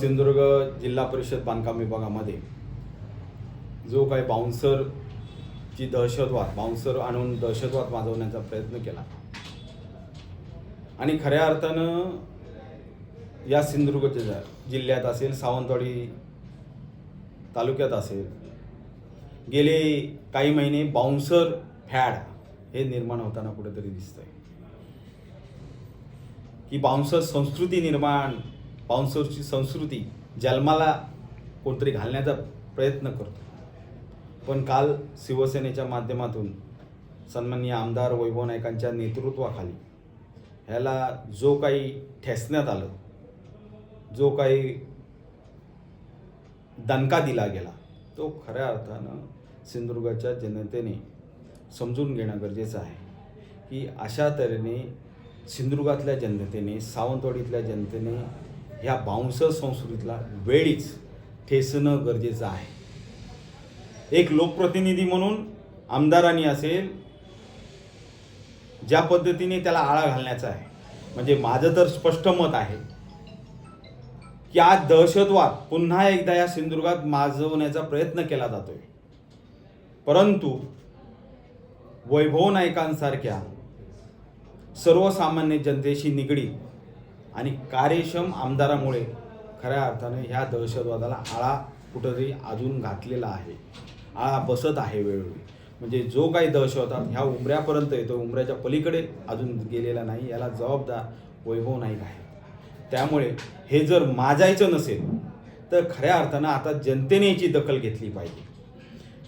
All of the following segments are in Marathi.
सिंधुदुर्ग जिल्हा परिषद बांधकाम विभागामध्ये जो काही बाउन्सरची दहशतवाद बाउन्सर आणून दहशतवाद माजवण्याचा प्रयत्न केला. आणि खऱ्या अर्थानं या सिंधुदुर्ग जिल्ह्यात असेल सावंतवाडी तालुक्यात असेल गेले काही महिने बाउन्सर फॅड हे निर्माण होताना कुठेतरी दिसतंय. की बाउन्सर संस्कृती निर्माण बाउन्सरची संस्कृती जन्माला कोणतरी घालण्याचा प्रयत्न करतो. पण काल शिवसेनेच्या माध्यमातून सन्माननीय आमदार वैभव नायकांच्या नेतृत्वाखाली ह्याला जो काही ठेसण्यात आलं जो काही दणका दिला गेला तो खऱ्या अर्थानं सिंधुदुर्गाच्या जनतेने समजून घेणं गरजेचं आहे. की अशा तऱ्हेने सिंधुदुर्गातल्या जनतेने सावंतवाडीतल्या जनतेने ह्या बाउन्सर संस्कृतीला वेळीच ठेसणं गरजेचं आहे. एक लोकप्रतिनिधी म्हणून आमदारांनी असेल ज्या पद्धतीने त्याला आळा घालण्याचा आहे. म्हणजे माझं तर स्पष्ट मत आहे की आज दहशतवाद पुन्हा एकदा या सिंधुदुर्गात माजवण्याचा प्रयत्न केला जातोय. परंतु वैभव नायकांसारख्या सर्वसामान्य जनतेशी निगडीत आणि कार्यक्षम आमदारामुळे खऱ्या अर्थाने ह्या दहशतवादाला आळा कुठंतरी अजून घातलेला आहे. आळा बसत आहे वेळोवेळी. म्हणजे जो काही दहशतवाद ह्या उमऱ्यापर्यंत येतो उमऱ्याच्या पलीकडे अजून गेलेला नाही याला जबाबदार वैभव नाईक आहे. त्यामुळे हे जर माजायचं नसेल तर खऱ्या अर्थानं आता जनतेने याची दखल घेतली पाहिजे.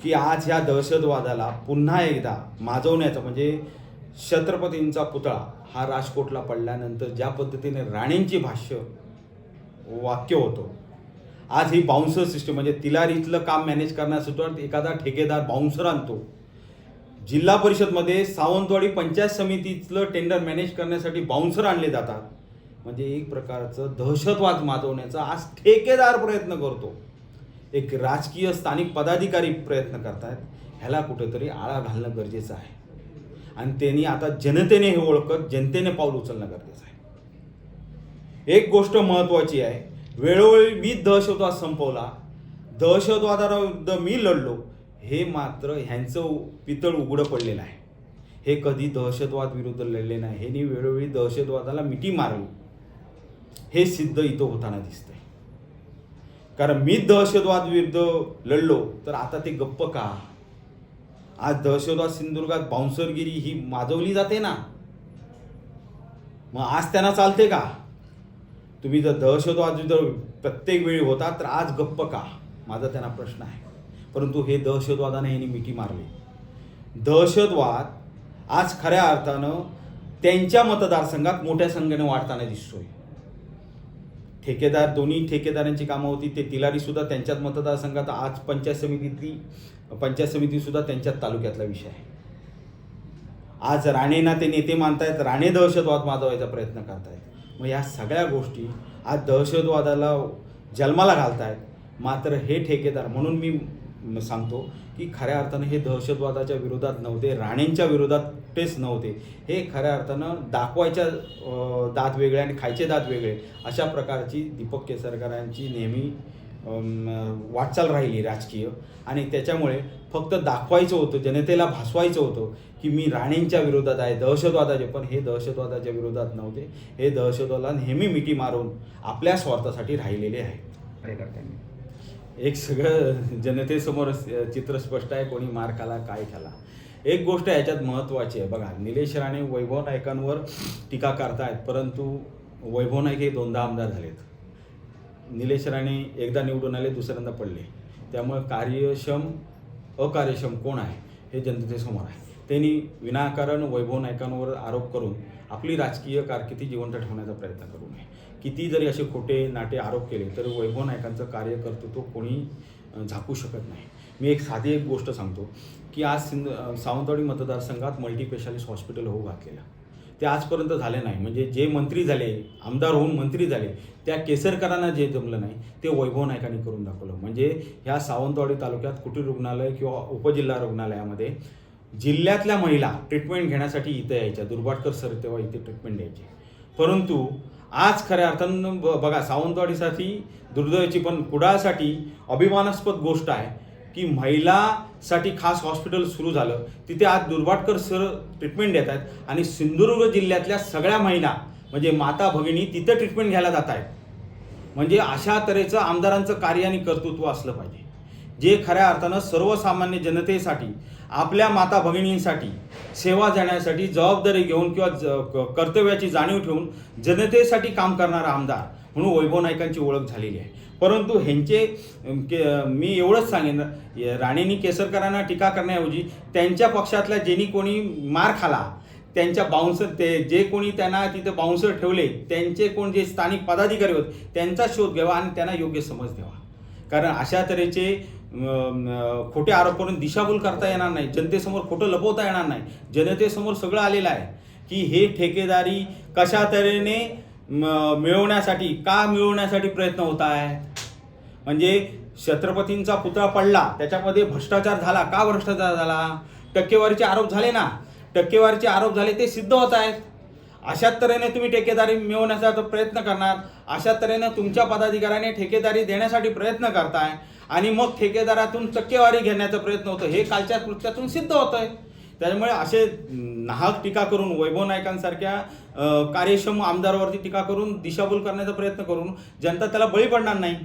की आज ह्या दहशतवादाला पुन्हा एकदा माजवण्याचं म्हणजे छत्रपतींचा पुतळा हा राजकोटला पडल्यानंतर ज्या पद्धतीने राणेंची भाष्य वाक्य होतं आज ही बाउन्सर सिस्टम म्हणजे तिलारीतलं काम मॅनेज करण्यासाठी एखादा ठेकेदार बाउन्सर आणतो. जिल्हा परिषदमध्ये सावंतवाडी पंचायत समितीतलं टेंडर मॅनेज करण्यासाठी बाउन्सर आणले जातात. म्हणजे एक प्रकारचं दहशतवाद माजवण्याचा आज ठेकेदार प्रयत्न करतो. एक राजकीय स्थानिक पदाधिकारी प्रयत्न करतायत. ह्याला कुठेतरी आळा घालणं गरजेचं आहे. आणि त्यांनी आता जनतेने हे ओळखत जनतेने पाऊल उचलणं गरजेचं आहे. एक गोष्ट महत्त्वाची आहे. वेळोवेळी मी दहशतवाद संपवला दहशतवादाविरुद्ध मी लढलो हे मात्र ह्यांचं पितळ उघडं पडलेलं आहे. हे कधी दहशतवाद विरुद्ध लढले नाही. ह्यांनी वेळोवेळी दहशतवादाला मिठी मारली. हे सिद्ध इथं होताना दिसतंय. कारण मी दहशतवाद विरुद्ध लढलो तर आता ते गप्प का? आज दहशतवाद सिंधुदुर्गात बाउन्सरगिरी ही माजवली जाते ना? मग आज त्यांना चालते का? तुम्ही जर दहशतवाद जर प्रत्येक वेळी होता तर आज गप्प का? माझा त्यांना प्रश्न आहे. परंतु हे दहशतवादाने यांनी मिठी मारली. दहशतवाद आज खऱ्या अर्थानं त्यांच्या मतदारसंघात मोठ्या संख्येने वाढताना दिसतोय. ठेकेदार दोन्ही ठेकेदारांची कामं होती. ते तिलारीसुद्धा त्यांच्यात त्यांच्याच मतदारसंघात आज पंचायत समितीतली पंचायत समितीसुद्धा त्यांच्याच तालुक्यातला विषय आहे. आज राणेंना ते नेते मानतायत राणे दहशतवाद माजवायचा प्रयत्न करतायत. मग या सगळ्या गोष्टी आज दहशतवादाला जन्माला घालतायत. मात्र हे ठेकेदार म्हणून मी सांगतो की खऱ्या अर्थानं हे दहशतवादाच्या विरोधात नव्हते राणेंच्या विरोधात तेच नव्हते. हे खऱ्या अर्थानं दाखवायच्या दात वेगळे आणि खायचे दात वेगळे अशा प्रकारची दीपक केसरकरांची नेहमी वाटचाल राहिली राजकीय. आणि त्याच्यामुळे फक्त दाखवायचं होतं जनतेला भासवायचं होतं की मी राणेंच्या विरोधात आहे दहशतवादाचे. पण हे दहशतवादाच्या विरोधात नव्हते. हे दहशतवादाला नेहमी मिठी मारून आपल्या स्वार्थासाठी राहिलेले आहे एक सगळं जनतेसमोर चित्र स्पष्ट आहे कोणी मार खाला काय खाला. एक गोष्ट याच्यात महत्त्वाची आहे. बघा निलेश राणे वैभव नायकांवर टीका करतायत परंतु वैभव नाईक हे दोनदा आमदार झालेत. निलेश राणे एकदा निवडून आले दुसऱ्यांदा पडले. त्यामुळे कार्यक्षम अकार्यक्षम कोण आहे हे जनतेसमोर आहे. त्यांनी विनाकारण वैभव नायकांवर आरोप करून आपली राजकीय कारकिर्दी जिवंत ठेवण्याचा प्रयत्न करू नये. किती जरी असे खोटे नाटे आरोप केले तर वैभव नायकांचं कार्य करतो तो कोणी झाकू शकत नाही. मी एक साधी एक गोष्ट सांगतो की आज सिंध सावंतवाडी मतदारसंघात मल्टीस्पेशालिस्ट हॉस्पिटल होऊ घातलेलं. ते आजपर्यंत झाले नाही. म्हणजे जे मंत्री झाले आमदार होऊन मंत्री झाले त्या केसरकरांना जे जमलं नाही ते वैभव नायकांनी करून दाखवलं. म्हणजे ह्या सावंतवाडी तालुक्यात कुटीर रुग्णालय किंवा उपजिल्हा रुग्णालयामध्ये जिल्ह्यातल्या महिला ट्रीटमेंट घेण्यासाठी इथं यायच्या. दुर्भाटकर सर तेव्हा इथे ट्रीटमेंट द्यायचे. परंतु आज खऱ्या अर्थानं ब- बघा सावंतवाडीसाठी दुर्दैवाची पण कुडाळसाठी अभिमानास्पद गोष्ट आहे की महिलासाठी खास हॉस्पिटल सुरू झालं. तिथे आज दुर्वाटकर सर ट्रीटमेंट देत आहेत आणि सिंधुदुर्ग जिल्ह्यातल्या सगळ्या महिला म्हणजे माता भगिनी तिथं ट्रीटमेंट घ्यायला जात आहेत. म्हणजे अशा तऱ्हेचं आमदारांचं कार्य आणि कर्तृत्व असलं पाहिजे. जे खऱ्या अर्थानं सर्वसामान्य जनतेसाठी आपल्या माता भगिनींसाठी सेवा देण्यासाठी जबाबदारी घेऊन किंवा ज क- कर्तव्याची जाणीव ठेवून जनतेसाठी काम करणारा आमदार म्हणून वैभव नाईकांची ओळख झालेली आहे. परंतु ह्यांचे के मी एवढंच सांगेन राणेंनी केसरकरांना टीका करण्याऐवजी त्यांच्या पक्षातल्या ज्यांनी कोणी मार खाला त्यांच्या बाउन्सर ते जे कोणी त्यांना तिथे बाउन्सर ठेवले त्यांचे कोण जे स्थानिक पदाधिकारी होते त्यांचा शोध घ्यावा आणि त्यांना योग्य समज द्यावा. कारण अशा तऱ्हेचे खोटे आरोप करून दिशाभूल करता येणार नाही. जनतेसमोर खोटं लपवता येणार नाही. जनतेसमोर सगळं आलेलं आहे की हे ठेकेदारी कशा तऱ्हेने म, मिळवण्यासाठी का मिळवण्यासाठी प्रयत्न होत आहे? म्हणजे छत्रपतींचा पुतळा पडला त्याच्यामध्ये भ्रष्टाचार झाला का भ्रष्टाचार झाला? टक्केवारीचे आरोप झाले ना? टक्केवारीचे आरोप झाले ते सिद्ध होत आहेत. अशाच तऱ्हेने तुम्ही ठेकेदारी मिळवण्याचा प्रयत्न करणार. अशा तऱ्हेने तुमच्या पदाधिकाऱ्याने ठेकेदारी देण्यासाठी प्रयत्न करताय. आणि मग ठेकेदारातून टक्केवारी घेण्याचा प्रयत्न होतो हे कालच्या कृत्यातून सिद्ध होत आहे त्यामुळे असे नाहक टीका करून वैभव नायकांसारख्या कार्यक्षम आमदारावरती टीका करून दिशाभूल करण्याचा प्रयत्न करून जनता त्याला बळी पडणार नाही.